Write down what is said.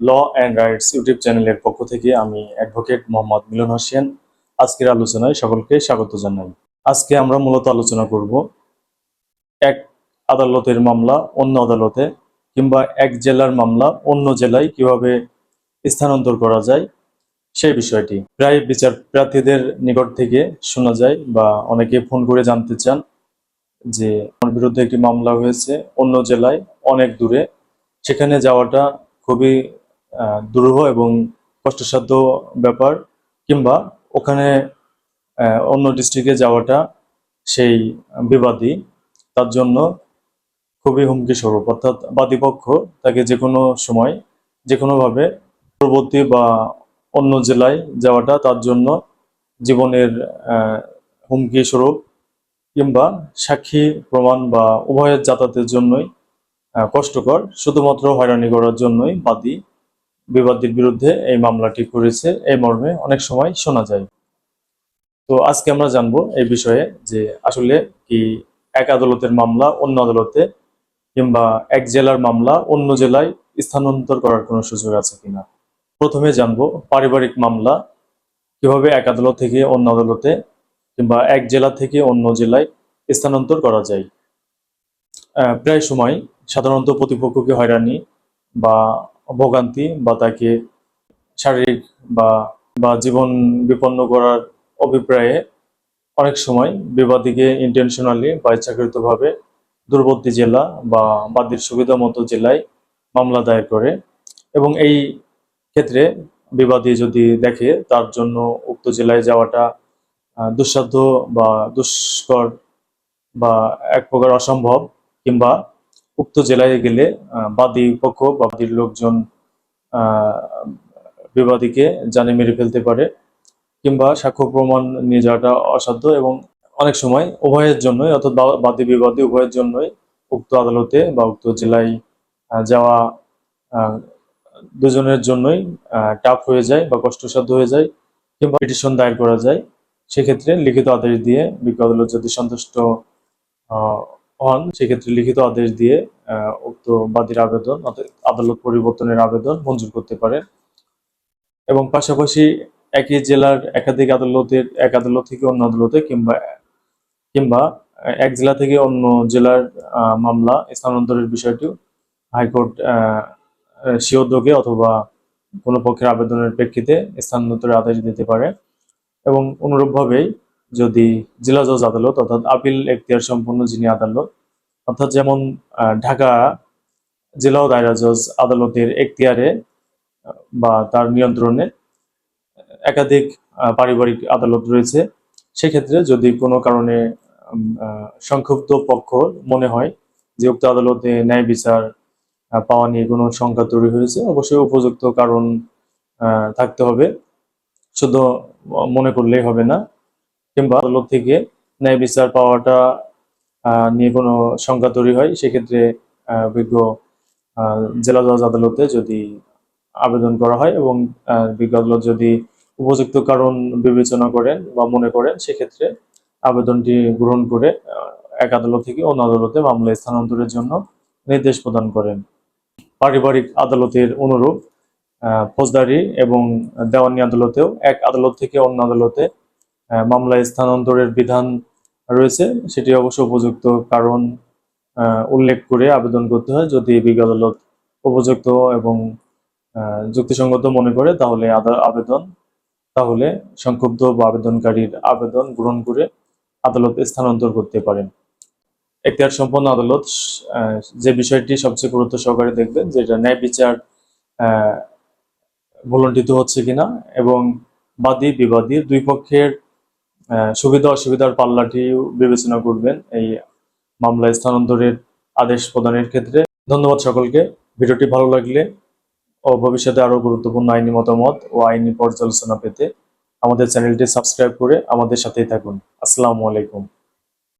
Law and rights YouTube চ্যানেলের পক্ষ থেকে আমি অ্যাডভোকেট মোহাম্মদ মিলন হোসেন। আজকের আলোচনায় সকলকে স্বাগত জানাই। আজকে আমরা মূলত আলোচনা করব এক আদালতের মামলা, অন্য আদালতে কিংবা এক জেলার মামলা, অন্য জেলায় কীভাবে স্থানান্তর করা যায় সেই বিষয়টি। প্রায় বিচার প্রার্থীদের নিকট থেকে শোনা যায় বা অনেকে ফোন করে জানতে চান যে, আমার বিরুদ্ধে একটি মামলা হয়েছে অন্য জেলায়, অনেক দূরে। সেখানে যাওয়াটা খুবই দুরূহ এবং কষ্টসাধ্য ব্যাপার, কিংবা ওখানে অন্য ডিস্ট্রিক্টে যাওয়াটা সেই বিবাদী। তার জন্য খুবই হুমকি স্বরূপ। অর্থাৎ বাদীপক্ষ তাকে যে কোনো সময়, যে কোনোভাবে পূর্ববর্তী বা অন্য জেলায় যাওয়াটা তার জন্য জীবনের হুমকি স্বরূপ, কিংবা সাক্ষী প্রমাণ বা উভয়ের যাতায়াতের জন্যই কষ্টকর, শুধুমাত্র হয়রানি করার জন্যই বাদী বিবাদীর বিরুদ্ধে এই মামলাটি করেছে। এই মর্মে অনেক সময় শোনা যায়। তো আজকে আমরা জানব এই বিষয়ে যে আসলে কি এক আদালতের মামলা, অন্য আদালতে, কিংবা এক জেলার মামলা, অন্য জেলায় স্থানান্তর করার কোনো সুযোগ আছে কিনা? প্রথমে জানব পারিবারিক মামলা, কীভাবে এক আদালত থেকে অন্য আদালতে কিংবা এক জেলা থেকে অন্য জেলায় স্থানান্তর করা যায়? প্রায় সময় সাধারণত প্রতিপক্ষকে হয়রানি বা ভোগান্তি বা তাকে শারীরিক বা বা জীবন বিপন্ন করার অভিপ্রায়ে অনেক সময় বিবাদীকে ইন্টেনশনালি বা ইচ্ছাকৃতভাবে দূরবর্তী জেলা বা বাদীর সুবিধা মতো জেলায় মামলা দায়ের করে এবং এই ক্ষেত্রে বিবাদী যদি দেখে তার জন্য উক্ত জেলায় যাওয়াটা দুঃসাধ্য বা দুষ্কর বা এক প্রকার অসম্ভব কিংবা উক্ত জেলায় গেলে বাদী পক্ষ বাদীর লোকজন বিবাদীকে জানে মেরে ফেলতে পারে কিংবা সাক্ষ্য প্রমাণ নিয়ে যাওয়াটা অসাধ্য এবং অনেক সময় উভয়ের জন্যই, অর্থাৎ বাদী বিবাদী উভয়ের জন্যই উক্ত আদালতে বা উক্ত জেলায় যাওয়া দুজনের জন্যই টাফ হয়ে যায় বা কষ্টসাধ্য হয়ে যায় কিংবা পিটিশন দায়ের করা যায়। সেক্ষেত্রে লিখিত আদেশ দিয়ে বিজ্ঞ আদালত যদি সন্তুষ্ট হন সেক্ষেত্রে লিখিত আদেশ দিয়ে উক্ত বাদীর আবেদন আদালত পরিবর্তনের আবেদন মঞ্জুর করতে পারেন। এবং পাশাপাশি একই জেলার একাধিক আদালতের, এক আদালত থেকে অন্য আদালতে কিংবা কিংবা এক জেলা থেকে অন্য জেলার মামলা স্থানান্তরের বিষয়টিও হাইকোর্ট সিওদ্যোগে অথবা কোনো পক্ষের আবেদনের প্রেক্ষিতে স্থানান্তরের আদেশ দিতে পারে। এবং অনুরূপভাবেই যদি জেলা জজ আদালত অর্থাৎ আপিল এখতিয়ার সম্পন্ন যিনি আদালত, অর্থাৎ যেমন ঢাকা জেলা ও দায়রা জজ আদালতের এখতিয়ারে বা তার নিয়ন্ত্রণে একাধিক পারিবারিক আদালত রয়েছে। সেক্ষেত্রে যদি কোনো কারণে সংক্ষুব্ধ পক্ষ মনে হয় যে উক্ত আদালতে ন্যায় বিচার পাওয়া নিয়ে কোনো শঙ্কা তৈরি হয়েছে, অবশ্যই উপযুক্ত কারণ থাকতে হবে। শুধু মনে করলেই হবে না কিংবা আদালত থেকে ন্যায় বিচার পাওয়াটা নিয়ে কোনো শঙ্কা তৈরি হয় সেক্ষেত্রে বিজ্ঞ জেলা জজ আদালতে যদি আবেদন করা হয় এবং বিজ্ঞ আদালত যদি উপযুক্ত কারণ বিবেচনা করেন বা মনে করেন সেক্ষেত্রে আবেদনটি গ্রহণ করে এক আদালত থেকে অন্য আদালতে মামলা স্থানান্তরের জন্য নির্দেশ প্রদান করেন। পারিবারিক আদালতের অনুরূপ ফৌজদারি এবং দেওয়ানি আদালতেও এক আদালত থেকে অন্য আদালতে মামলা স্থানান্তরের বিধান রয়েছে, সেটি অবশ্য উপযুক্ত কারণ উল্লেখ করে আবেদন করতে হয়। যদি বিজ্ঞ আদালত উপযুক্ত এবং যুক্তিসঙ্গত মনে করে, তাহলে আবেদন, তাহলে সংক্ষুব্ধ বা আবেদনকারীর আবেদন গ্রহণ করে আদালত স্থানান্তর করতে পারেন। এখতিয়ার সম্পন্ন আদালত যে বিষয়টি সবচেয়ে গুরুত্ব সহকারে দেখবেন যেটা ন্যায় বিচার ভুলণ্ঠিত হচ্ছে কিনা এবং বাদী বিবাদী দুই পক্ষের সুবিধা অসুবিধার পাল্লাটি বিবেচনা করবেন এই মামলা স্থানান্তরের আদেশ প্রদানের ক্ষেত্রে। ধন্যবাদ সকলকে। ভিডিওটি ভালো লাগলে ও ভবিষ্যতে আরও গুরুত্বপূর্ণ আইনি মতামত ও আইনি পর্যালোচনা পেতে আমাদের চ্যানেলটি সাবস্ক্রাইব করে আমাদের সাথেই থাকুন। আসসালামু আলাইকুম।